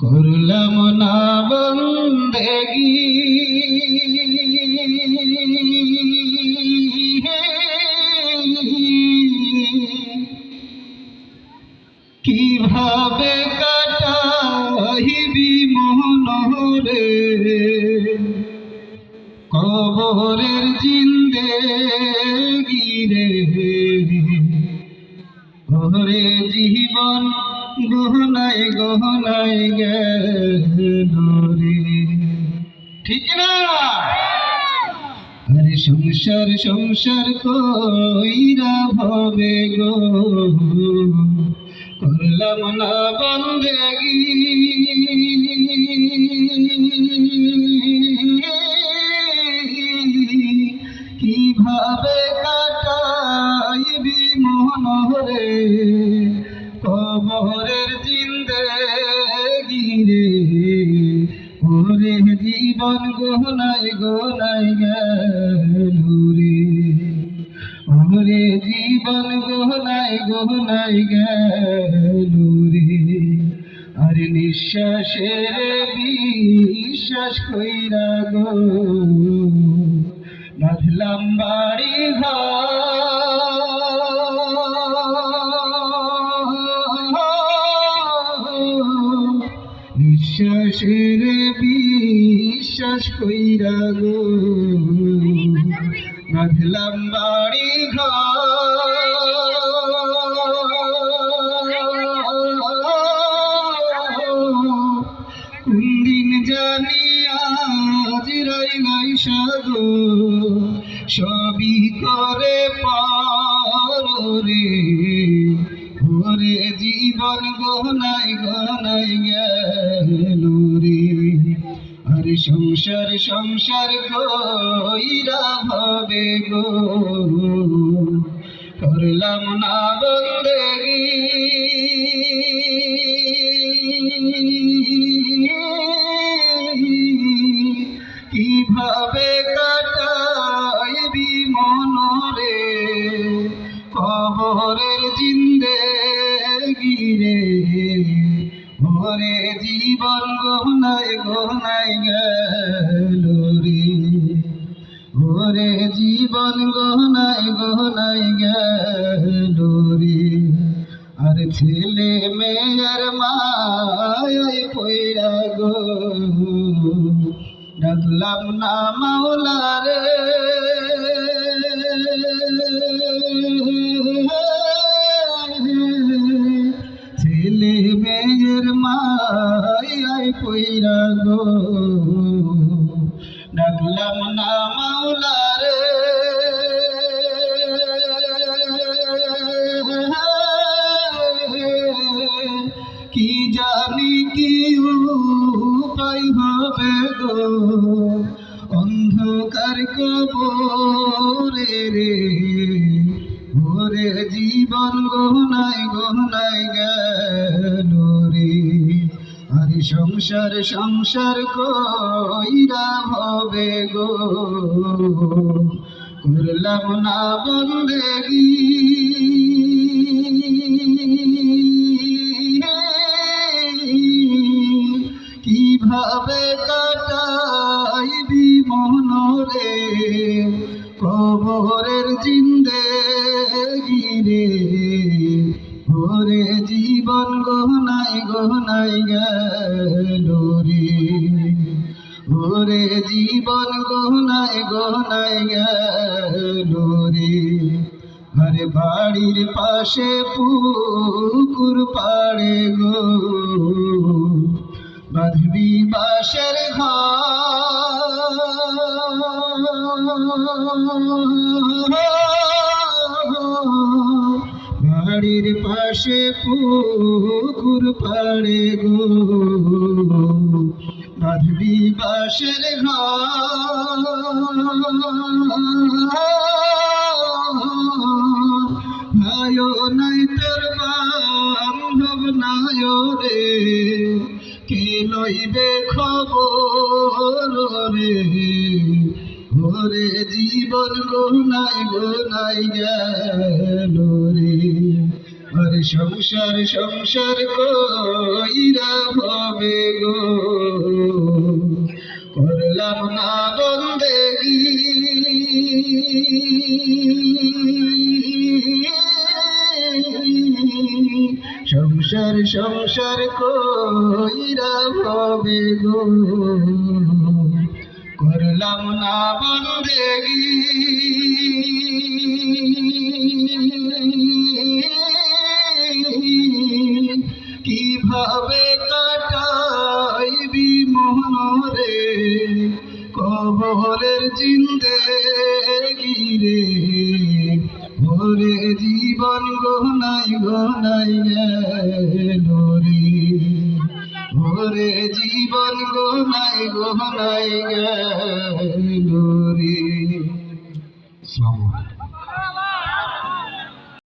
করলাম না বন্দেগি। কীভাবে কাটাইবি মোহনরে কবরের জিন্দে ঠিক না আরে সংসার সংসার কইরা ভবে গো। করলাম না বন্দেগি। কীভাবে কাটাইবি মনরে? কবরের জিন্দে গিরে ওরে জীবন গোনায় গোনায় গেলুরে ওরে জীবন গোনায় গোনায় গেলুরে আরে নিঃশ্বাসের বিশ্বাস কইরা গো, বাঁধলাম বাড়ি ঘর। নিঃশ্বাসের বিশ্বাস কইরা গো। বাঁধলাম বাড়ি ঘর। কোনদিন জানি আজ রইলাই সাগো সবই করে পারে ওরে জীবন গহনাই গহনাই গেল। রে আরে সংসার সংসার কইরা হবে গো। করলাম না বন্দেগি। কীভাবে কাটাইবি মনরে? কবরের জিন্দে গিরে ওরে জীবন গহনায় গহনায় গেল রে। জীবন গহনায় গহনায় গেল রে। আর ছেলে মেয়ের মায় পয়রা গো। ডাকলাম না মাওলা রে। পয়রা গো, ডাকলাম না মাওলা রে কি জানি কি উপায় হবে গো, অন্ধকার কবরে রে। ওরে জীবন গহনায় গহনায় গেল রে। সংসার সংসার কইরা হবে গো। করলাম না বন্দেগি কীভাবে কাটাইবি মনরে? কবরের জিন্দে গিরে জীবন গহনায় গুরি ভোরে জীবন গহনায় গহনাই গুরি ঘরে বাড়ির পাশে পুকুর পাড়ে গো বাঁধবি বাসের ঘর বাড়ির পাশে পুকুর পাড়ে গো। বাঁধবি বাসের ঘর। নাই তোর বান্ধব নাই রে কে লইবে খবর রে? ওরে জীবন গোনাই গোনাই গেল রে। আর সংসার সংসার কইরা হবে গো। করলাম না বন্দেগি সংসার সংসার কইরা হবে গো। করলাম না বন্দেগি কবরের জিন্দে গিরে ভোরে জীবন গহনাই গহনাই গেল রে ওরে জীবন গহনাই গহনাই গেল